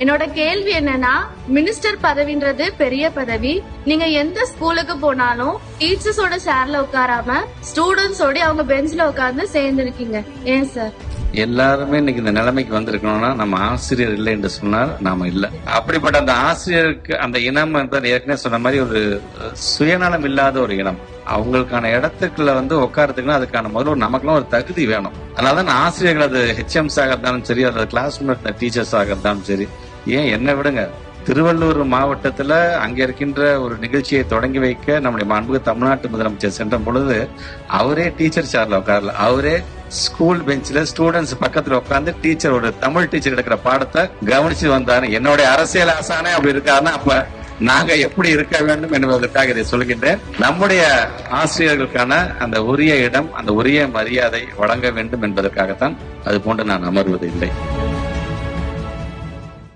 என்னோட கேள்வி என்னன்னா மினிஸ்டர் பதவின்றது பெரிய பதவி. நீங்க எந்த ஸ்கூலுக்கு போனாலும் டீச்சர்ஸோட சேர்ல உட்காராம ஸ்டூடெண்ட்ஸோட அவங்க பெஞ்ச்ல உட்கார்ந்து சேர்ந்து இருக்கீங்க ஏன் சார் எல்லாருமே இன்னைக்கு இந்த நிலைமைக்கு வந்திருக்கணும்னா நம்ம ஆசிரியர் இல்லை என்று சொன்னால் நாம இல்லை. அப்படிப்பட்ட அந்த ஆசிரியருக்கு அந்த இனம் ஏற்கனவே சொன்ன மாதிரி ஒரு சுயநலம் இல்லாத ஒரு இனம். அவங்களுக்கான இடத்துக்குள்ள வந்து உட்காரத்துக்குன்னா அதுக்கான முதல்ல ஒரு நமக்குலாம் ஒரு தகுதி வேணும். அதனாலதான் நான் ஆசிரியர்கள் அது ஹெச்எம்ஸ் ஆக இருந்தாலும் சரி அது கிளாஸ் டீச்சர்ஸ் ஆக இருந்தாலும் சரி ஏன் என்ன விடுங்க? திருவள்ளூர் மாவட்டத்துல அங்க இருக்கின்ற ஒரு நிகழ்ச்சியை தொடங்கி வைக்க நம்முடைய மாண்புக தமிழ்நாட்டு முதலமைச்சர் சென்ற பொழுது அவரே டீச்சர் சேர்ல உட்காரல. அவரே ஸ்கூல் பெஞ்ச்ல ஸ்டூடெண்ட்ஸ் பக்கத்துல உட்காந்து டீச்சர் ஒரு தமிழ் டீச்சர் எடுக்கிற பாடத்தை கவனிச்சு வந்தாரு. என்னுடைய அரசியல் ஆசானே அப்படி இருக்காருன்னா அப்ப நாங்க எப்படி இருக்க வேண்டும் என்பதற்காக இதை சொல்கின்றேன். நம்முடைய ஆசிரியர்களுக்கான அந்த உரிய இடம் அந்த உரிய மரியாதை வழங்க வேண்டும் என்பதற்காகத்தான் அது போன்று நான் அமர்வது இல்லை